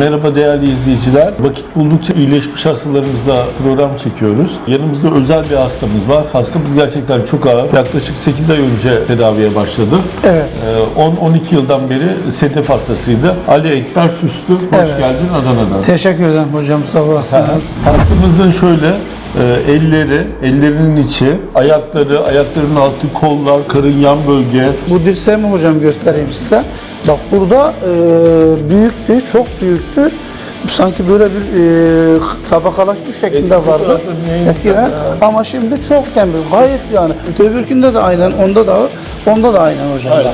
Merhaba değerli izleyiciler. Vakit buldukça iyileşmiş hastalarımızla program çekiyoruz. Yanımızda özel bir hastamız var. Hastamız gerçekten çok ağır. Yaklaşık 8 ay önce tedaviye başladı. Evet. Ee, 10-12 yıldan beri sedef hastasıydı. Ali Ekber Süslü. Hoş Evet. geldin Adana'dan. Teşekkür ederim hocam sağ olasınız. Hastamızın şöyle e, elleri, ellerinin içi, ayakları, ayaklarının altı, kollar, karın yan bölge, Bu dirseğimi hocam göstereyim size. Bak burada e, büyüktü, çok büyüktü. Sanki böyle bir e, tabakalaşmış şeklinde Eski vardı. Eskiden. Ama şimdi çok temiz. Gayet yani. Öbürkünde de aynen, onda da onda da aynen hocam. Aynen.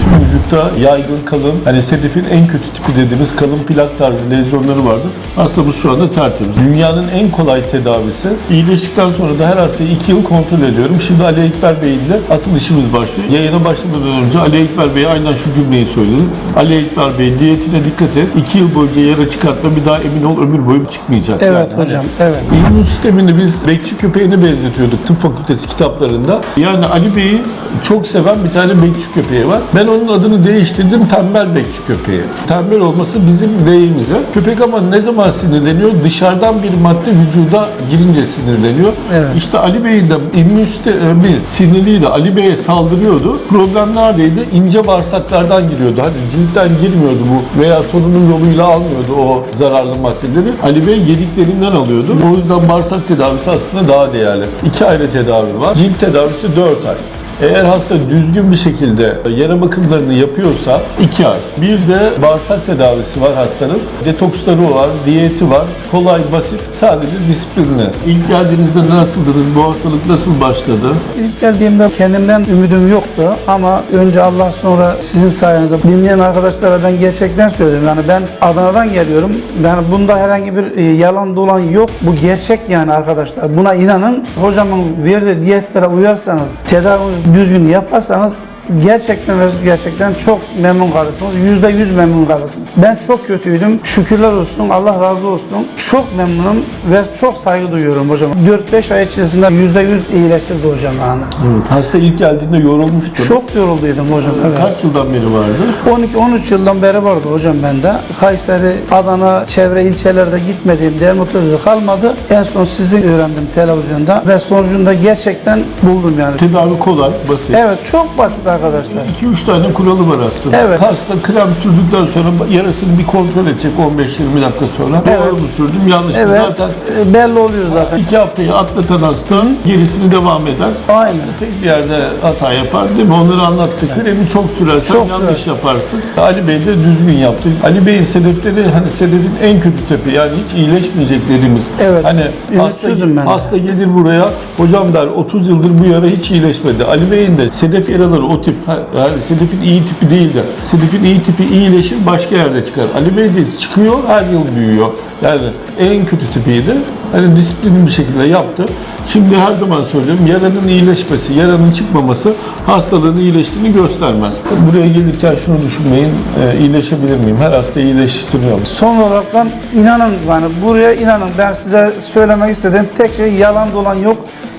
Tüm vücutta yaygın kalın, hani sedefin en kötü tipi dediğimiz kalın plak tarzı lezyonları vardı. Hastamız şu anda tertemiz. Dünyanın en kolay tedavisi. İyileştikten sonra da her hastayı 2 yıl kontrol ediyorum. Şimdi Ali Ekber Bey ile asıl işimiz başlıyor. Yayına başlamadan önce Ali Ekber Bey'e aynen şu cümleyi söyledim. Ali Ekber Bey diyetine dikkat et. 2 yıl boyunca yara çıkartma bir daha emin ol ömür boyu çıkmayacak. Evet Yani hani hocam, evet. İmmün sistemini biz bekçi köpeğine benzetiyorduk tıp fakültesi kitaplarında. Yani Ali Bey'i çok seven bir tane bekçi köpeği var. Ben onun adını değiştirdim tembel bekçi köpeği. Tembel olması bizim lehimize. Köpek ama ne zaman sinirleniyor? Dışarıdan bir madde vücuda girince sinirleniyor. Evet. İşte Ali Bey'in de immün sistemi sinirliydi. Ali Bey'e saldırıyordu. Problem neredeydi? İnce bağırsaklardan giriyordu. Hani ciltten girmiyordu bu veya solunum yoluyla almıyordu o zararlı maddeleri. Ali Bey yediklerinden alıyordu. O yüzden bağırsak tedavisi aslında daha değerli. İki ayrı tedavi var. Cilt tedavisi 4 ay. Eğer hasta düzgün bir şekilde yara bakımlarını yapıyorsa 2 ay. Bir de bağırsak tedavisi var hastanın. Detoksları var, diyeti var. Kolay, basit, sadece disiplinli. İlk geldiğinizde nasıldınız? Bu hastalık nasıl başladı? İlk geldiğimde kendimden ümidim yoktu ama önce Allah sonra sizin sayenizde dinleyen arkadaşlara ben gerçekten söylüyorum. Yani ben Adana'dan geliyorum. Yani bunda herhangi bir e, yalan dolan yok. Bu gerçek yani arkadaşlar. Buna inanın. Hocamın verdiği diyetlere uyarsanız, tedavinizi düzgün yaparsanız gerçekten gerçekten çok memnun kalırsınız. Yüzde yüz memnun kalırsınız. Ben çok kötüydüm. Şükürler olsun. Allah razı olsun. Çok memnunum ve çok saygı duyuyorum hocam. 4-5 ay içerisinde yüzde yüz iyileştirdi hocam yani. Evet. Hasta ilk geldiğinde yorulmuştu. Çok yorulduydum hocam. Evet. Kaç yıldan beri vardı? 12-13 yıldan beri vardı hocam bende. Kayseri, Adana, çevre ilçelerde gitmediğim dermatoloji kalmadı. En son sizi öğrendim televizyonda ve sonucunda gerçekten buldum yani. Tedavi kolay, basit. Evet çok basit arkadaşlar. 2-3 tane kuralı var aslında. Evet. Hasta krem sürdükten sonra yarasını bir kontrol edecek 15-20 dakika sonra. Evet. Doğru mu sürdüm, yanlış mı? Evet Zaten e, belli oluyor zaten. iki haftayı atlatan hasta gerisini devam eder. Aynen. Hasta tek bir yerde hata yapar değil mi? Onları anlattık. Kremi çok sürersen Çok yanlış sürersin. yaparsın. Ali Bey de düzgün yaptı. Ali Bey'in sedefleri hani sedefin en kötü tepi yani hiç iyileşmeyecek dediğimiz. Evet. Hani hasta, hasta gelir buraya hocam der 30 yıldır bu yara hiç iyileşmedi. Ali Bey'in de sedef yaraları o tip yani sedefin iyi tipi değil de sedefin iyi tipi iyileşir başka yerde çıkar. Ali Bey de çıkıyor her yıl büyüyor. Yani en kötü tipiydi. Hani disiplinli bir şekilde yaptı. Şimdi her zaman söylüyorum yaranın iyileşmesi, yaranın çıkmaması hastalığın iyileştiğini göstermez. Buraya gelirken şunu düşünmeyin, e, iyileşebilir miyim? Her hasta iyileştiriyor. Son olaraktan inanın yani buraya inanın. Ben size söylemek istediğim tek şey yalan dolan yok.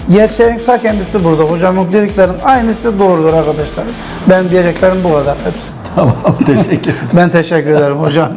Gerçeğin ta kendisi burada. Hocamın dediklerim aynısı doğrudur arkadaşlar. Ben diyeceklerim bu kadar hepsi. Tamam, teşekkür ederim. Ben teşekkür ederim hocam.